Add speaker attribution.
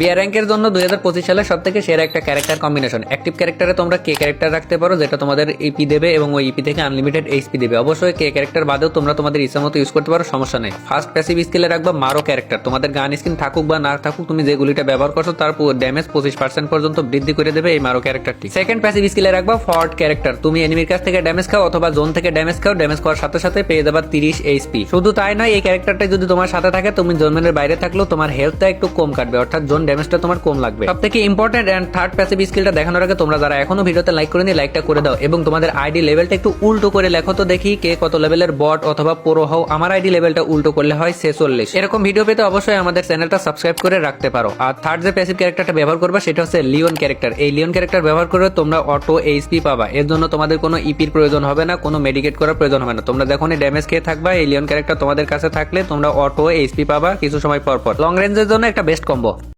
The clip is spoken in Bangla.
Speaker 1: বিয়ার র্যাঙ্কের জন্য দুই হাজার পঁচিশ সালে সব থেকে সেরা একটা ক্যারেক্টার কম্বিনেশন অ্যাক্টিভ ক্যারেক্টারে তোমরা কে ক্যারেক্টার রাখতে পারো, যেটা তোমাদের ইপি দেবে এবং ওই ইপি থেকে আনলিমিটেড এইচপি দেবে। অবশ্যই কে ক্যারেক্টার বাদেও তোমরা তোমাদের ইচ্ছা মতো ইউজ করতে পারো, সমস্যা নেই। ফার্স্ট প্যাসিভ স্কিলে রাখবা মারো ক্যারেক্টার তোমাদের গান স্কিন থাকুক বা না থাকুক, তুমি যে গুলিটা ব্যবহার করছ, তার ড্যামেজ পঁচিশ পার্সেন্ট পর্যন্ত বৃদ্ধি করে দেবে এই মারো ক্যারেক্টারটি সেকেন্ড প্যাসিভ স্কিলে রাখবা ফর্ট ক্যারেক্টার তুমি এনিমির কাছ থেকে ড্যামেজ খাও অথবা জোন থেকে ড্যামেজ খাও ড্যামেজ করার সাথে সাথে পেয়ে যাবা তিরিশ এইচপি শুধু তাই নয়, এই ক্যারেক্টারটা যদি তোমার সাথে থাকে, তুমি জোনের বাইরে থাকলেও তোমার হেলথটা একটু কম কাটবে। অর্থাৎ জোন ড্যামেজটা তোমার কম লাগবে। সব থেকে ইম্পর্টেন্ট অ্যান্ড থার্ড প্যাসিভ স্কিলটা দেখানোর আগে তোমরা যারা এখনও ভিডিওতে লাইক করে নিয়ে লাইকটা করে দাও এবং তোমাদের আইডি লেভেলটা একটু উল্টো করে লেখো তো দেখি কে কত লেভেলের বট অথবা প্রো হও। আমার আইডি লেভেলটা উল্টো করলে হয় ছেচল্লিশ। এরকম ভিডিও পেতে অবশ্যই আমাদের চ্যানেলটা সাবস্ক্রাইব করে রাখতে পারো। আর থার্ড যে প্যাসিভ ক্যারেক্টারটা ব্যবহার করবা, সেটা হচ্ছে লিওন ক্যারেক্টার এই লিওন ক্যারেক্টার ব্যবহার করে তোমরা অটো এইচপি পাবা। এর জন্য তোমাদের কোনো ইপির প্রয়োজন হবে না, কোনো মেডিকেট করার প্রয়োজন হবে না। তোমরা যখনই ড্যামেজ খেয়ে থাকবা, এই লিওন ক্যারেক্টার তোমাদের কাছে থাকলে তোমরা অটো এইচপি পাবা কিছু সময় পর পর। লং রেঞ্জের জন্য একটা বেস্ট কম্বো